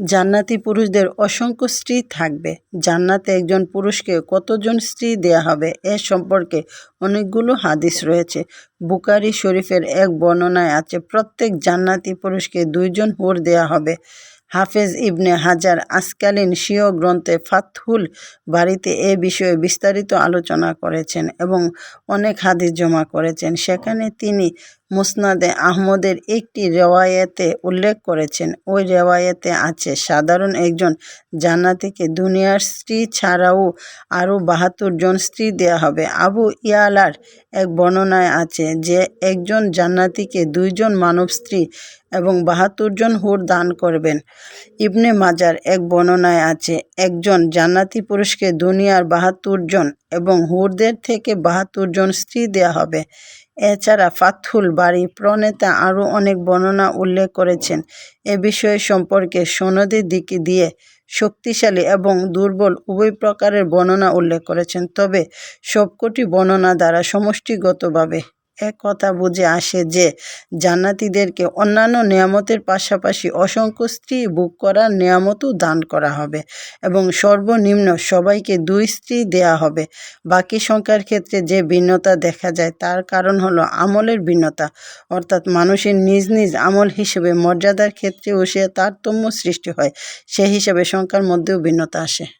জান্নাতি পুরুষদের অসংখ্য স্ত্রী থাকবে। জান্নাতে একজন পুরুষকে কতজন স্ত্রী দেয়া হবে এ সম্পর্কে অনেকগুলো হাদিস রয়েছে। বুকারি শরীফের এক বর্ণনায় আছে, প্রত্যেক জান্নাতি পুরুষকে দুইজন হোর দেয়া হবে। হাফেজ ইবনে হাজার আসকালীন স্বীয় গ্রন্থে ফাতহুল বাড়িতে এ বিষয়ে বিস্তারিত আলোচনা করেছেন এবং অনেক হাদিস জমা করেছেন। সেখানে তিনি মুসনাদে আহমদের একটি রেওয়ায়েতে উল্লেখ করেছেন। ওই রেওয়ায়েতে আছে, সাধারণ একজন জান্নাতিকে দুনিয়ার স্ত্রী ছাড়াও আরও বাহাত্তর জন স্ত্রী দেয়া হবে। আবু ইয়ালার এক বর্ণনায় আছে যে, একজন জান্নাতিকে দুইজন মানব স্ত্রী এবং বাহাত্তর জন হুর দান করবেন। ইবনে মাজার এক বর্ণনায় আছে, একজন জান্নাতি পুরুষকে দুনিয়ার বাহাত্তর জন এবং হুরদের থেকে বাহাত্তর জন স্ত্রী দেয়া হবে। এছাড়া ফাতহুল বাড়ি প্রণেতা আরও অনেক বর্ণনা উল্লেখ করেছেন। এ বিষয়ে সম্পর্কে সনদের দিকে দিয়ে শক্তিশালী এবং দুর্বল উভয় প্রকারের বর্ণনা উল্লেখ করেছেন, তবে সবকটি বর্ণনা দ্বারা সমষ্টিগতভাবে এক কথা বুঝে আসে যে, জান্নাতীদেরকে অন্যান্য নিয়ামতের পাশাপাশি অসংখ্য স্ত্রী বুক করার নিয়ামতও দান করা হবে এবং সর্বনিম্ন সবাইকে দুই স্ত্রী দেয়া হবে। বাকি সংখ্যার ক্ষেত্রে যে ভিন্নতা দেখা যায় তার কারণ হলো আমলের ভিন্নতা। অর্থাৎ মানুষের নিজ নিজ আমল হিসেবে মর্যাদার ক্ষেত্রেও সে তারতম্য সৃষ্টি হয় সে হিসাবে সংখ্যার মধ্যেও ভিন্নতা আসে।